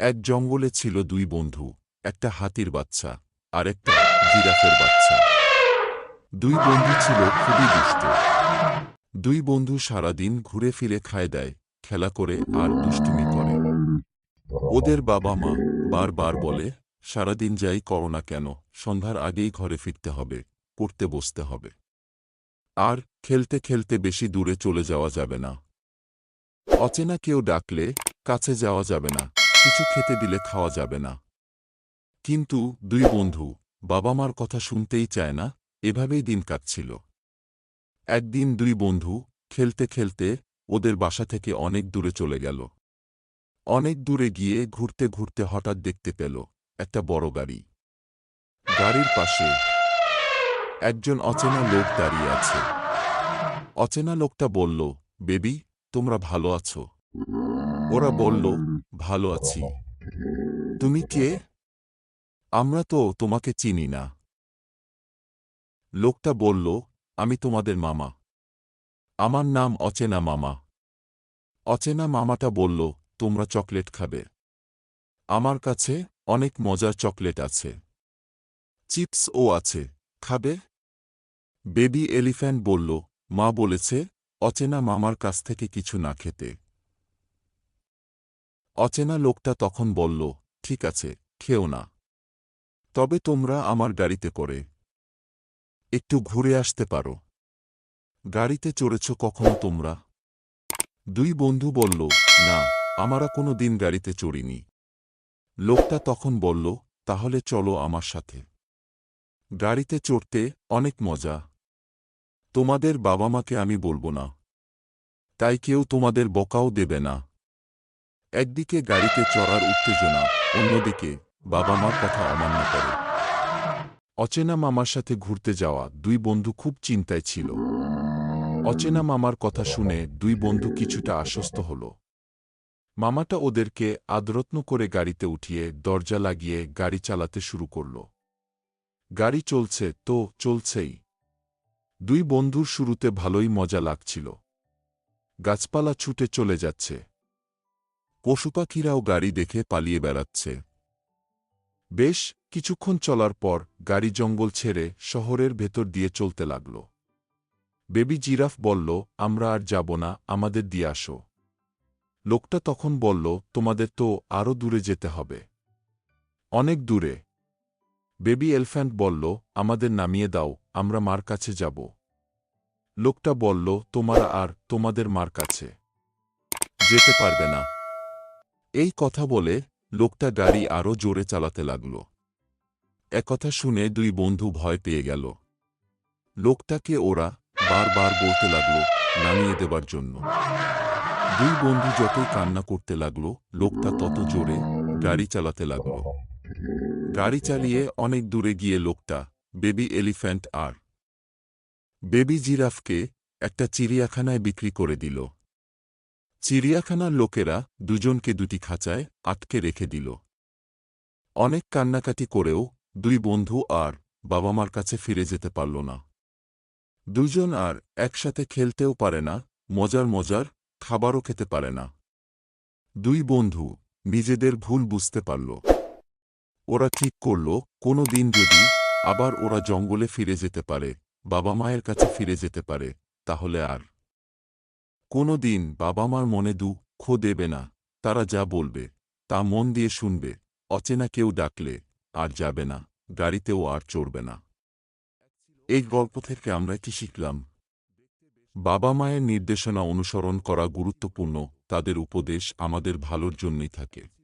এক জঙ্গলে ছিল দুই বন্ধু, একটা হাতির বাচ্চা আর একটা জিরাফের বাচ্চা। দুই বন্ধু ছিল খুবই দুষ্ট। দুই বন্ধু সারাদিন ঘুরে ফিরে খায় দেয়, খেলা করে আর দুষ্টুমি করে। ওদের বাবা মা বারবার বলে, সারাদিন যাই করো না কেন, সন্ধ্যার আগেই ঘরে ফিরতে হবে, পড়তে বসতে হবে। আর খেলতে খেলতে বেশি দূরে চলে যাওয়া যাবে না। অচেনা কেউ ডাকলে কাছে যাওয়া যাবে না কিছু খেতে দিলে খাওয়া যাবে না। কিন্তু দুই বন্ধু বাবা মার কথা শুনতেই চায় না, এভাবেই দিন কাটছিল। একদিন দুই বন্ধু খেলতে খেলতে ওদের বাসা থেকে অনেক দূরে চলে গেল। অনেক দূরে গিয়ে ঘুরতে ঘুরতে হঠাৎ দেখতে পেল একটা বড় গাড়ি। গাড়ির পাশে একজন অচেনা লোক দাঁড়িয়ে আছে। অচেনা লোকটা বলল, বেবি, তোমরা ভালো আছো? ওরা বলল ভালো আছি। তুমি কে? আমরা তো তোমাকে চিনি না। লোকটা বলল, আমি তোমাদের মামা। আমার নাম অচেনা মামা। অচেনা মামাটা বলল, তোমরা চকলেট খাবে। আমার কাছে অনেক মজার চকলেট আছে। চিপসও আছে। খাবে? বেবি এলিফ্যান্ট বলল, মা বলেছে, অচেনা মামার কাছ থেকে কিছু না খেতে। অচেনা লোকটা তখন বলল, ঠিক আছে, খেও না। তবে তোমরা আমার গাড়িতে করে একটু ঘুরে আসতে পারো। গাড়িতে চড়েছ কখনো তোমরা? দুই বন্ধু বলল, না, আমরা কোনো দিন গাড়িতে চড়িনি। লোকটা তখন বলল, তাহলে চলো আমার সাথে। গাড়িতে চড়তে অনেক মজা। তোমাদের বাবা মাকে আমি বলব না। তাই কেউ তোমাদের বকাও দেবে না। একদিকে গাড়িতে চড়ার উত্তেজনা, অন্যদিকে বাবা মার কথা অমান্য করে। অচেনা মামার সাথে ঘুরতে যাওয়া দুই বন্ধু খুব চিন্তায় ছিল। অচেনা মামার কথা শুনে দুই বন্ধু কিছুটা আশ্বস্ত হল। মামাটা ওদেরকে আদরত্ন করে গাড়িতে উঠিয়ে দরজা লাগিয়ে গাড়ি চালাতে শুরু করল। গাড়ি চলছে তো চলছেই। দুই বন্ধুর শুরুতে ভালোই মজা লাগছিল। গাছপালা ছুটে চলে যাচ্ছে। পশুপাখিরাও গাড়ি দেখে পালিয়ে বেড়াচ্ছে। বেশ, কিছুক্ষণ চলার পর গাড়ি জঙ্গল ছেড়ে শহরের ভেতর দিয়ে চলতে লাগল। বেবি জিরাফ বলল, আমরা আর যাব না, আমাদের দিয়ে আসো। লোকটা তখন বলল, তোমাদের তো আরও দূরে যেতে হবে। অনেক দূরে। বেবি এলফ্যান্ট বলল, আমাদের নামিয়ে দাও, আমরা মার কাছে যাব। লোকটা বলল, তোমরা আর তোমাদের মার কাছে যেতে পারবে না। এই কথা বলে লোকটা গাড়ি আরও জোরে চালাতে লাগল। একথা শুনে দুই বন্ধু ভয় পেয়ে গেল। লোকটাকে ওরা বারবার বলতে লাগল নামিয়ে দেবার জন্য। দুই বন্ধু যতই কান্না করতে লাগল, লোকটা তত জোরে গাড়ি চালাতে লাগল। গাড়ি চালিয়ে অনেক দূরে গিয়ে লোকটা, বেবি এলিফ্যান্ট আর বেবি জিরাফকে একটা চিড়িয়াখানায় বিক্রি করে দিল। চিড়িয়াখানার লোকেরা দুজনকে দুটি খাঁচায় আটকে রেখে দিল। অনেক কান্নাকাটি করেও দুই বন্ধু আর বাবা মার কাছে ফিরে যেতে পারল না। দুজন আর একসাথে খেলতেও পারে না, মজার মজার খাবারও খেতে পারে না। দুই বন্ধু নিজেদের ভুল বুঝতে পারল। ওরা ঠিক করল, কোনো দিন যদি আবার ওরা জঙ্গলে ফিরে যেতে পারে বাবা মায়ের কাছে ফিরে যেতে পারে, তাহলে আর কোনো দিন বাবা মার মনে দুঃখ দেবে না, তারা যা বলবে, তা মন দিয়ে শুনবে, অচেনা কেউ ডাকলে আর যাবে না, গাড়িতেও আর চড়বে না। এই গল্প থেকে আমরা কি শিখলাম? বাবা মায়ের নির্দেশনা অনুসরণ করা গুরুত্বপূর্ণ, তাদের উপদেশ আমাদের ভালোর জন্যই থাকে।